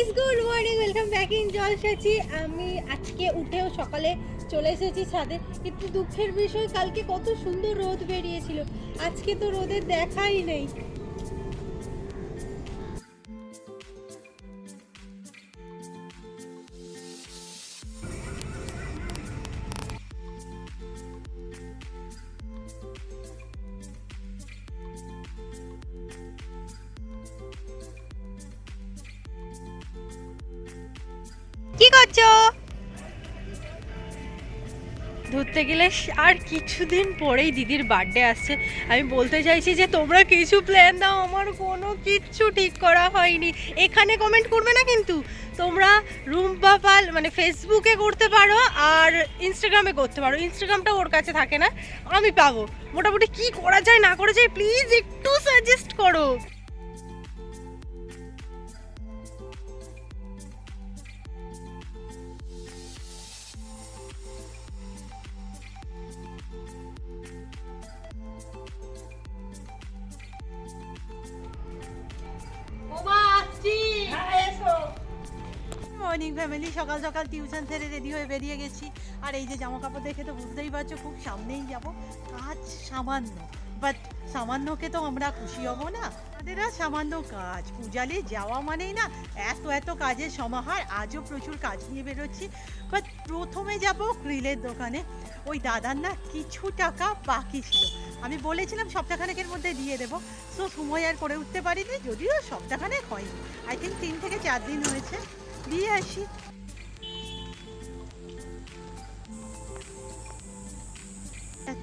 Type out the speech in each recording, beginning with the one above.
Guys good morning welcome back in জলসাচি আমি আজকে উঠেও সকালে চলে এসেছি ছাদে। কিন্তু দুঃখের বিষয়, কালকে কত সুন্দর রোদ বেরিয়েছিল। আজকে তো রোদের দেখাই নেই। কি করছ? ধরতে গেলে আর কিছুদিন পরেই দিদির বার্থডে আসছে। আমি বলতে চাইছি যে, তোমরা কিছু প্ল্যান দাও, আমার কোনো কিচ্ছু ঠিক করা হয়নি। এখানে কমেন্ট করবে না কিন্তু? তোমরা রুম্পা পাল মানে ফেসবুকে করতে পারো আর ইনস্টাগ্রামে করতে পারো। ইনস্টাগ্রামটা ওর কাছে থাকে না, আমি পাবো। মোটামুটি কি করা যায়, না করা যায় প্লিজ একটু সাজেস্ট করো। সকাল সকাল টিউশন সেরে রেডি হয়ে বেরিয়ে গেছি। আর এই যে জামা কাপড় দেখে তো বুঝতেই পারছ, খুব সামনেই যাব। কাজ সামান্য বাট সামান্যকে তো আমরা খুশি হব না। আমাদের আর সামান্য কাজ, পূজালে যাওয়া মানেই না, এত এত কাজের সমাহার, আজও প্রচুর কাজ নিয়ে বেরোচ্ছি। বাট প্রথমে যাব গ্রিলের দোকানে। ওই দাদার না কিছু টাকা বাকি ছিল। আমি বলেছিলাম সপ্তাহখানেকের মধ্যে দিয়ে দেবো। তো সময় আর করে উঠতে পারিনি, যদিও সপ্তাহখানেক হয়নি। আই থিঙ্ক তিন থেকে চার দিন হয়েছে। দিয়ে আসি।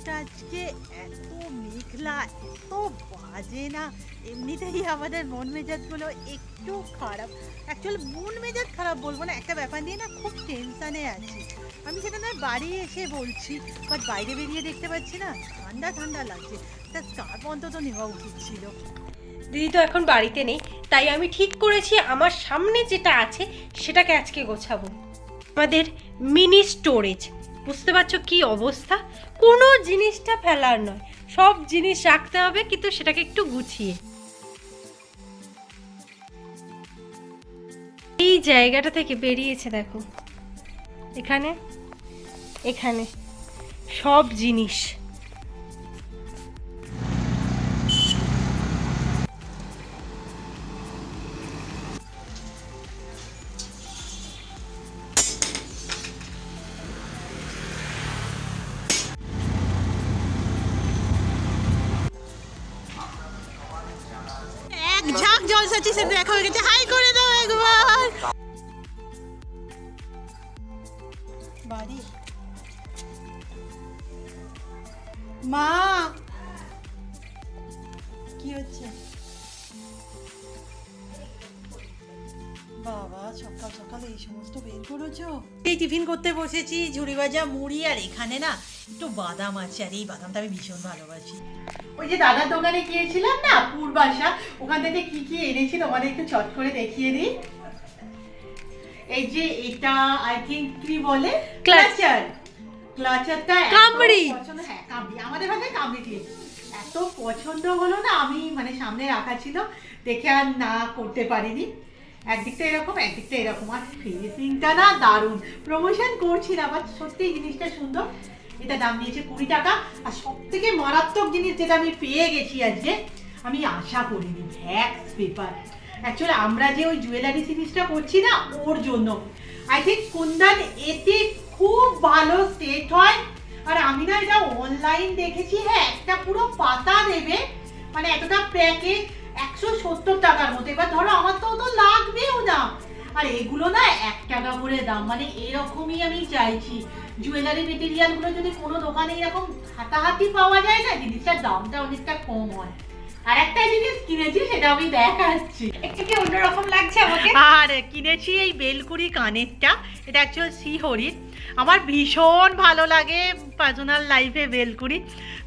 একটা আজকে এত মেঘলা, এত বাজে না। এমনিতেই আমাদের মন মেজাজগুলো একটু খারাপ। অ্যাকচুয়ালি মন মেজাজ খারাপ বলব না, একটা ব্যাপার নিয়ে না খুব টেনশানে আছি। আমি সেটা নয়, বাড়ি এসে বলছি বাট বাইরে বেরিয়ে দেখতে পাচ্ছি না, ঠান্ডা ঠান্ডা লাগছে। তা স্কার্ফ অন্তত নেওয়া উচিত ছিল। দিদি তো এখন বাড়িতে নেই, তাই আমি ঠিক করেছি আমার সামনে যেটা আছে, সেটাকে আজকে গোছাবো। আমাদের মিনি স্টোরেজ বুঝতে পারছ কি অবস্থা? কোনো জিনিসটা ফেলার নয়। সব জিনিস রাখতে হবে, কিন্তু সেটাকে একটু গুছিয়ে। এই জায়গাটা থেকে বেরিয়েছে, দেখো। এখানে এখানে। সব জিনিস। ঝাঁক জলসাচি সে দেখা গেছে। হাই করে দাও একবার। বাড়ি। মা! কি হচ্ছে? বাবা, সকাল সকাল এই সমস্ত বের করেছ? এই টিফিন করতে বসেছি, ঝুড়ি ভাজা, মুড়ি, আর এখানে না একটু বাদাম আছে, আর এই বাদামটা আমি ভীষণ ভালোবাসি। ওই যে দাদার দোকানে গিয়েছিলাম না পূর্বাশা ওখান থেকে কি কি এনেছি তোমাদের একটু চট করে দেখিয়ে দিই। এই যে এটা আই থিঙ্ক কি বলে? ক্লাচার ক্লাচারটা এত কামড়ি। পছন্দ হ্যাঁ কামড়ি। আমাদের ভাষায় কামড়ি দিয়েছি এত পছন্দ হলো না আমি মানে সামনে রাখা ছিল দেখে আর না করতে পারিনি। একদিকটা এরকম একদিকটা এরকম। আর ফিনিশিংটা না দারুণ। প্রমোশন করছি না বাট সত্যি জিনিসটা সুন্দর। এটা দাম নিয়েছে কুড়ি টাকা। আর সব থেকে মারাত্মক জিনিস যেটা আমি পেয়ে গেছি আজকে, আমি আশা করিনি ভ্যাক্স পেপার অ্যাকচুয়ালি আমরা যে ওই জুয়েলারি সিরিজটা করছি না, ওর জন্য। আই থিঙ্ক কুন্দন এতে খুব ভালো সেট হয়। আর আমি না এটা অনলাইন দেখেছি হ্যাঁ একটা পুরো পাতা দেবে। মানে এতটা প্যাকেজ একশো সত্তর টাকার মতো। এবার ধরো, আমার তো তো লাগবেও না। আর এগুলো না এক টাকা করে দাম। মানে এরকমই আমি চাইছি। জুয়েলারি মেটেরিয়ালগুলো যদি কোনো দোকানে এরকম হাতাহাতি পাওয়া যায় না, জিনিসটার দামটা অনেকটা কম হয়। আর একটা জিনিস কিনেছি, সেটা আমি দেখাচ্ছি। একটু অন্যরকম লাগছে আমাকে? আর, কিনেছি এই বেলকুড়ি কানেরটা। এটা অ্যাকচুয়াল শ্রীহরির আমার ভীষণ ভালো লাগে পার্সোনাল লাইফে বেলকুড়ি।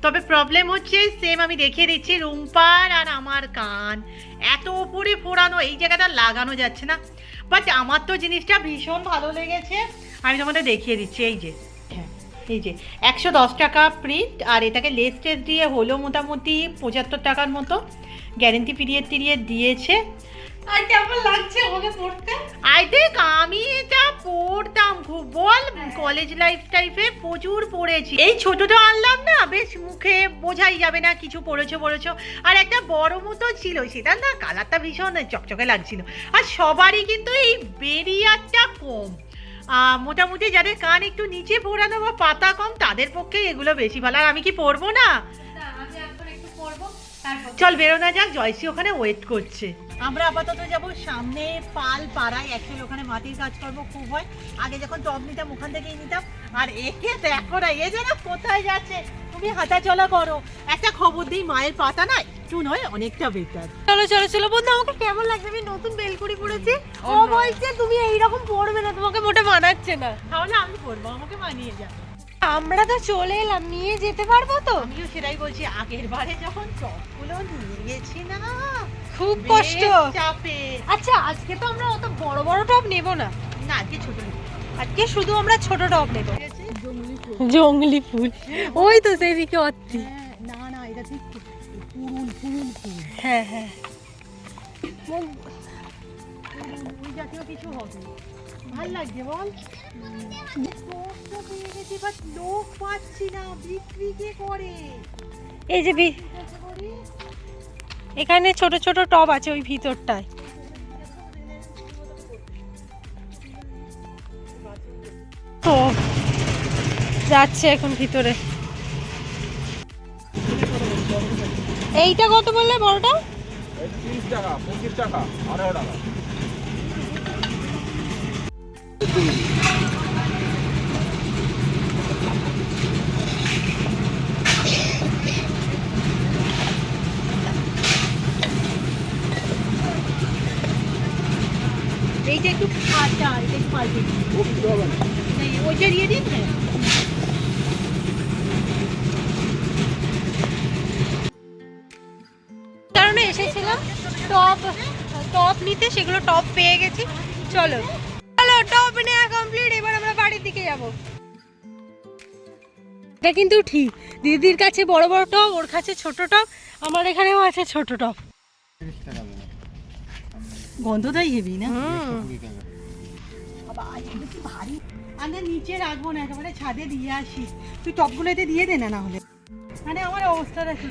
তবে প্রবলেম হচ্ছে সেম আমি দেখিয়ে দিচ্ছি, রুম্পার আর আমার কান। এত উপরে ফোড়ানো, এই জায়গাটা লাগানো যাচ্ছে না। বাট আমার তো জিনিসটা ভীষণ ভালো লেগেছে। আমি তোমাদের দেখিয়ে দিচ্ছি এই যে। হ্যাঁ এই যে। একশো দশ টাকা প্রিন্ট আর এটাকে লেস টেস দিয়ে হলো মোটামুটি পঁচাত্তর টাকার মতো। গ্যারেন্টি পিরিয়ড টিরিয়ড দিয়েছে। আর কেমন লাগছে আমাকে পড়তে? আই থিঙ্ক আমি এটা পড়তাম খুব। বল কলেজ লাইফ টাইফে প্রচুর পড়েছি। এই ছোটটা আনলাম না বেশ মুখে বোঝাই যাবে না কিছু পড়েছো পড়েছো। আর একটা বড় মতো ছিল সেটা না কালারটা ভীষণ চকচকে লাগছিল। আর সবারই কিন্তু এই বেরিয়ারটা কম। মোটামুটি যাদের কান একটু নিচে পোড়ানো বা পাতা কম তাদের পক্ষে এগুলো বেশি ভালো। আর আমি কি পরবো না? চল বেরোনো যাক জয়সি ওখানে ওয়েট করছে। আমরা আপাতত যাব সামনে পাল পাড়ায় অ্যাকচুয়ালি ওখানে মাটির কাজকর্ম খুব হয়। আগে যখন টপ নিতাম ওখান থেকেই নিতাম। আর একে দেখো না এ যেন কোথায় যাচ্ছে। তুমি হাঁটা চলা করো। একটা খবর দিই মায়ের পাতা না একটু নয় অনেকটা বেটার চলো চলো চলো বন্ধু আমাকে কেমন লাগছে? আমি নতুন বেলকুড়ি পড়েছি। ও বলছে তুমি এইরকম পড়বে না তোমাকে মোটে মানাচ্ছে না। তাহলে আমি পড়ব আমাকে মানিয়ে যাবে। আমরা তো চলে এলাম নিয়ে যেতে পারব তো? আমিও সেটাই বলছি আগের বারে যখন টপগুলো নিয়ে গেছি না খুব কষ্ট। চাপে। আচ্ছা আজকে তো আমরা অত বড় বড় টপ নেব না। না আজকে ছোট। আজকে শুধু আমরা ছোট টপ নেব? জঙ্গলি ফুল। ওই তো সেদিকে অত্তি না না এটা ঠিক পুরুল পুরুল ফুল হ্যাঁ হ্যাঁ। ওই জাতীয় কিছু হবে ভালো লাগছে বল লোক পাচ্ছি না বিক্রি কে করে এই যে। এখানে ছোট ছোট টব আছে ওই ভিতরটায়। যাচ্ছে এখন ভিতরে। এইটা কত বললে বড়টা? এইটা একটু আচ্ছা এটা একটু পাল্টে ওইটা দিয়ে দিন। হ্যাঁ এসেছিলাম টপ টপ নিতে সেগুলো টপ পেয়ে গেছি। চলো। চলো টপ নেওয়া কমপ্লিট এবার আমরা বাড়ির দিকে যাব। এটা কিন্তু ঠিক। দিদির কাছে বড় বড় টপ ওর কাছে ছোট টপ আমার এখানেও আছে ছোট টপ গন্ধটাই হেভি না? হুম। বাবা কি ভারী। আমি নিচে রাখব না একেবারে ছাদে দিয়ে আসি। তুই টপগুলো এতে দিয়ে দে না না হলে। মানে আমার অবস্থাটা কি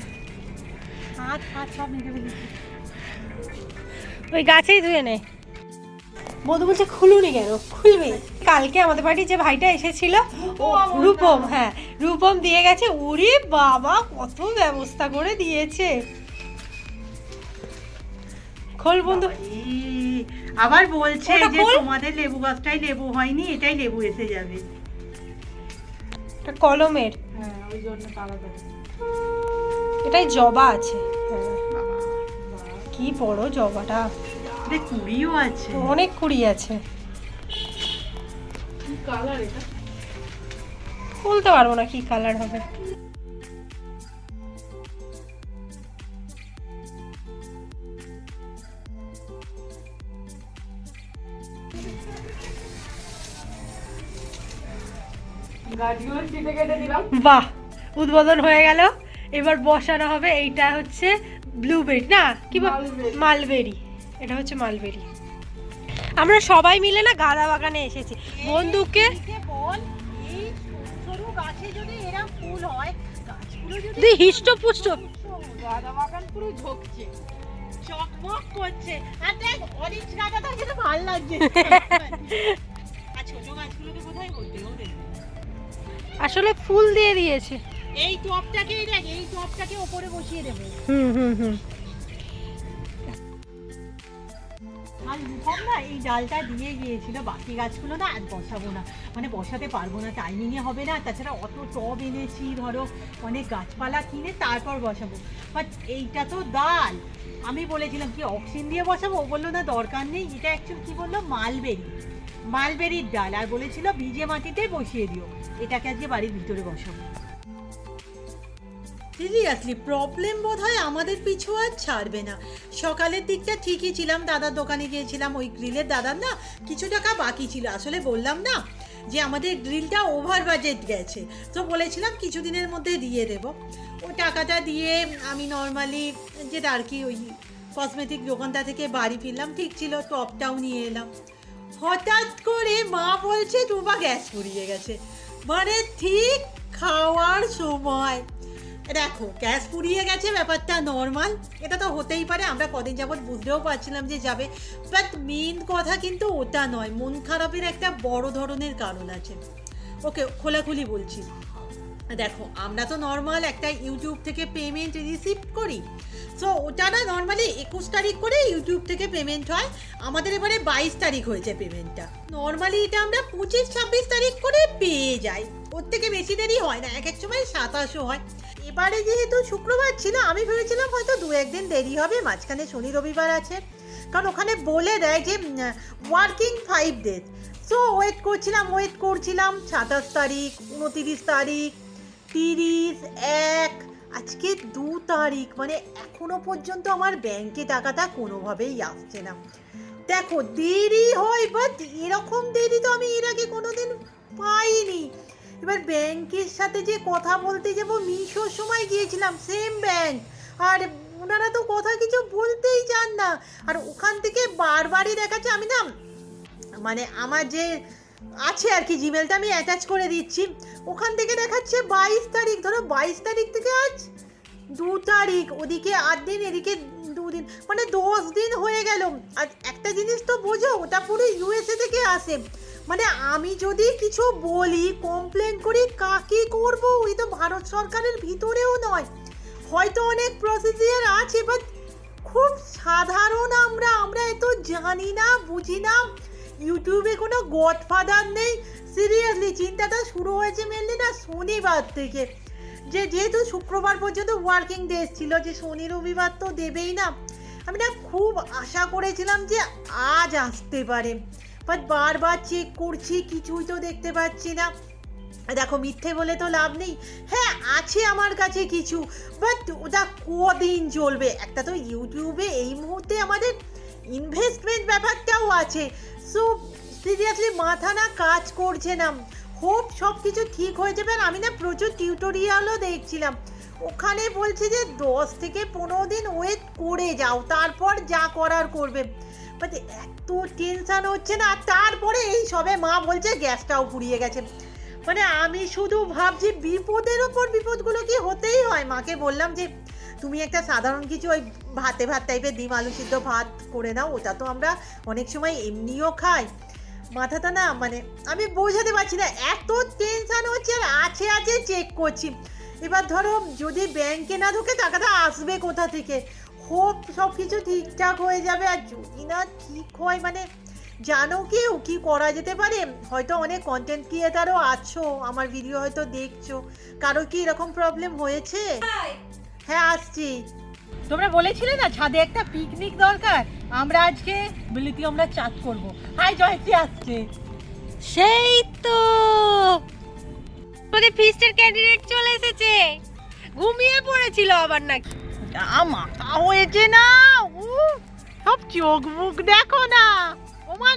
হাত হাত সব নিতে ফেলেছি। ওই গাছেই ধুয়ে নে। বধু বলছে খুলুনি কেন? খুলবে? কালকে আমাদের বাড়ি যে ভাইটা এসেছিল ও রূপম হ্যাঁ রূপম দিয়ে গেছে। ওরে বাবা কত ব্যবস্থা করে দিয়েছে। খোল বন্ধু। আবার বলছে যে তোমাদের লেবু গাছটাই লেবু হয়নি এটাই লেবু এসে যাবে। এটা কলমের। হ্যাঁ ওই জন্য এটাই জবা আছে। কি বড় জবাটা? কুড়িও আছে। অনেক কুড়ি আছে। বলতে পারব না কি কালার হবে। বাহ উদ্বোধন হয়ে গেল। এবার বসানো হবে এইটা হচ্ছে ব্লুবেরি না কি বল- মালবেরি এটা হচ্ছে মালবেরি আমরা সবাই মিলে না গাঁদা বাগানে এসেছি। বন্ধুকে এদিকে বল এই সরু গাছে যদি এরা ফুল গাছগুলো যদি তুই হিষ্টপুষ্ট। গাঁদা বাগান পুরো ঝোঁকছে চকমক করছে। আর দেখ অরেঞ্জ গাঁদাটা কিন্তু ভালো লাগছে। আর ছোট গাছগুলোকে কোথায় করতে আসলে ফুল দিয়ে দিয়েছে। এই টপটাকে দেখ এই টপটাকে ওপরে বসিয়ে দেবো। হুম হুম হুম। আর রূপম না এই ডালটা দিয়ে গিয়েছিল বাকি গাছগুলো না আর বসাবো না। মানে বসাতে পারব না টাইমিংয়ে হবে না। তাছাড়া অত টব এনেছি ধরো অনেক গাছপালা কিনে তারপর বসাবো। বাট এইটা তো ডাল। আমি বলেছিলাম কি অক্সিন দিয়ে বসাবো? ও বলল না দরকার নেই। এটা অ্যাকচুয়ালি কি বলল? মালবেরি মালবেরির ডাল। আর বলেছিল ভিজে মাটিতে বসিয়ে দিও। এটাকে আজকে বাড়ির ভিতরে বসাবো। সিরিয়াসলি প্রবলেম বোধ হয় আমাদের পিছু আর ছাড়বে না। সকালের দিকটা ঠিকই ছিলাম, দাদার দোকানে গিয়েছিলাম, ওই গ্রিলের দাদার না কিছু টাকা বাকি ছিল। আসলে বললাম না যে আমাদের গ্রিলটা ওভার বাজেট গেছে। তো বলেছিলাম কিছুদিনের মধ্যে দিয়ে দেব। ও টাকাটা দিয়ে আমি নর্মালি যেটা আর কি ওই কসমেটিক দোকানটা থেকে বাড়ি ফিরলাম, ঠিক ছিল টপটাও নিয়ে এলাম। হঠাৎ করে মা বলছে টুবা গ্যাস ফুরিয়ে গেছে। মানে ঠিক খাওয়ার সময়। দেখো, গ্যাস ফুরিয়ে গেছে, ব্যাপারটা নর্মাল এটা তো হতেই পারে, আমরা কদিন যাবৎ বুঝতেও পারছিলাম যে যাবে। বাট মেন কথা কিন্তু ওটা নয়, মন খারাপের একটা বড় ধরনের কারণ আছে। ওকে খোলাখুলি বলছি। দেখো, আমরা তো নর্মাল একটা ইউটিউব থেকে পেমেন্ট রিসিভ করি। সো ওটা না নর্মালি একুশ তারিখ করে ইউটিউব থেকে পেমেন্ট হয়। আমাদের এবারে বাইশ তারিখ হয়েছে পেমেন্টটা নর্মালি এটা আমরা পঁচিশ, ছাব্বিশ তারিখ করে পেয়ে যাই। ওর থেকে বেশি দেরি হয় না, এক এক সময় সাতাশও হয়। এবারে যেহেতু শুক্রবার ছিল, আমি ভেবেছিলাম হয়তো দু একদিন দেরি হবে, মাঝখানে শনি রবিবার আছে। কারণ ওখানে বলে দেয় যে working five days so wait করছিলাম ওয়েট করছিলাম, সাতাশ তারিখ, উনতিরিশ তারিখ, তিরিশ, এক, আজকে দু তারিখ মানে এখনও পর্যন্ত আমার ব্যাংকে টাকাটা কোনোভাবেই আসছে না। দেখো, দেরি হয় বাট এরকম দেরি তো আমি এর আগে কোনোদিন পাইনি। এবার ব্যাংকের সাথে যে কথা বলতে যাব, মিশোর সময় গিয়েছিলাম সেম ব্যাংক আর ওনারা তো কথা কিছু বলতেই চান না। আর ওখান থেকে বারবারই দেখাচ্ছে, আমি না মানে আমার যে আছে আর কি জিমেলটা আমি অ্যাটাচ করে দিচ্ছি। ওখান থেকে দেখাচ্ছে বাইশ তারিখ, ধরো বাইশ তারিখ থেকে আজ দু তারিখ, ওদিকে আট দিন, এদিকে দুদিন মানে দশ দিন হয়ে গেল। আর একটা জিনিস তো বোঝো, ওটা পুরো ইউএসএ থেকে আসে। মানে আমি যদি কিছু বলি কমপ্লেন করি, কাকে করব? ওই তো ভারত সরকারের ভিতরেও নয়। হয়তো অনেক প্রসিজিয়ার আছে বাট খুব সাধারণ আমরা। আমরা এত জানি না, বুঝি না। ইউটিউবে কোনো গডফাদার নেই। সিরিয়াসলি চিন্তাটা শুরু হয়েছে মেনলি না শনিবার থেকে। যে যেহেতু শুক্রবার পর্যন্ত ওয়ার্কিং ডেজ ছিল, যে শনি রবিবার তো দেবেই না। আমি না খুব আশা করেছিলাম যে আজ আসতে পারে। বাট বারবার চেক করছি, কিছুই তো দেখতে পাচ্ছি না। দেখো, মিথ্যে বলে তো লাভ নেই। হ্যাঁ আছে আমার কাছে কিছু বাট ওটা কদিন চলবে? একটা তো ইউটিউবে এই মুহূর্তে আমাদের ইনভেস্টমেন্ট ব্যাপারটাও আছে। সো সিরিয়াসলি মাথা না কাজ করছে না। হোপ সব কিছু ঠিক হয়ে যাবে। আর আমি না প্রচুর টিউটোরিয়ালও দেখছিলাম। ওখানে বলছে যে দশ থেকে পনেরো দিন ওয়েট করে যাও, তারপর যা করার করবে। বাট এত টেনশন হচ্ছে না, তারপরে এই সবে মা বলছে গ্যাসটাও পুড়িয়ে গেছে। মানে আমি শুধু ভাবছি বিপদের ওপর বিপদগুলো কি হতেই হয়? মাকে বললাম যে, তুমি একটা সাধারণ কিছু ওই ভাতে ভাত টাইপের ডিম আলু সিদ্ধ ভাত করে নাও, ওটা তো আমরা অনেক সময় এমনিও খাই। মাথাটা না মানে আমি বোঝাতে পারছি না, এত টেনশন হচ্ছে আর আছে আছে চেক করছি। এবার ধরো যদি ব্যাংকে না ঢুকে টাকাটা আসবে কোথা থেকে? হোপ সব কিছু ঠিকঠাক হয়ে যাবে আর যদি না ঠিক হয় মানে জানো কেউ কি করা যেতে পারে? হয়তো অনেক কন্টেন্ট ক্রিয়েটারও আছো আমার ভিডিও হয়তো দেখছ। কারও কি এরকম প্রবলেম হয়েছে? হ্যাঁ আসছি। তোমরা বলেছিলে না ছাদে একটা পিকনিক দরকার? আমরা আজকে বিলিতি আমরা চাঁদ করব। হাই জয়শ্রী আসছে। সেই তো। আমাদের ফিস্টের ক্যান্ডিডেট চলে এসেছে। ঘুমিয়ে পড়েছিল আবার নাকি? যা মাথা হয়েছে না। উ সব চোখ মুখ দেখো না। ওমা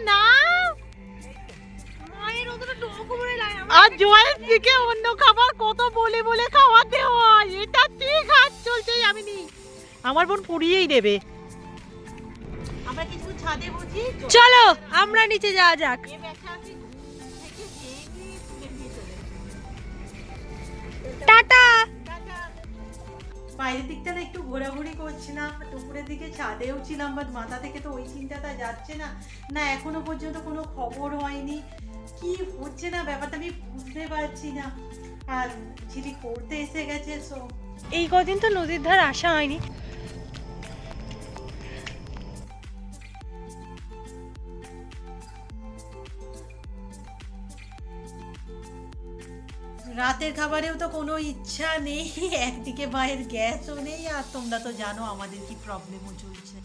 আর জয়শ্রীকে অন্য খাবার কত বলে বলে খাওয়াতে হয়? এটা ঠিক হাত চলছে আমি নি। আমার বোন পুড়িয়েই দেবে। চলো আমরা নিচে যাওয়া যাক। টাটা। বাইরের দিকটা না একটু ঘোরাঘুরি করছিলাম, দুপুরের দিকে ছাদেও ছিলাম বাট মাথা থেকে তো ওই চিন্তাটা যাচ্ছে না। না, এখনও পর্যন্ত কোনো খবর হয়নি। কি হচ্ছে না? ব্যাপারটা আমি বুঝতে পারছি না। আর ঝিলি করতে এসে গেছে সো এই কদিন তো নদীর ধার আসা হয়নি। রাতের খাবারেও তো কোনো ইচ্ছা নেই, একদিকে মায়ের গ্যাসও নেই, আর তোমরা তো জানো আমাদের কি প্রবলেমও চলছে।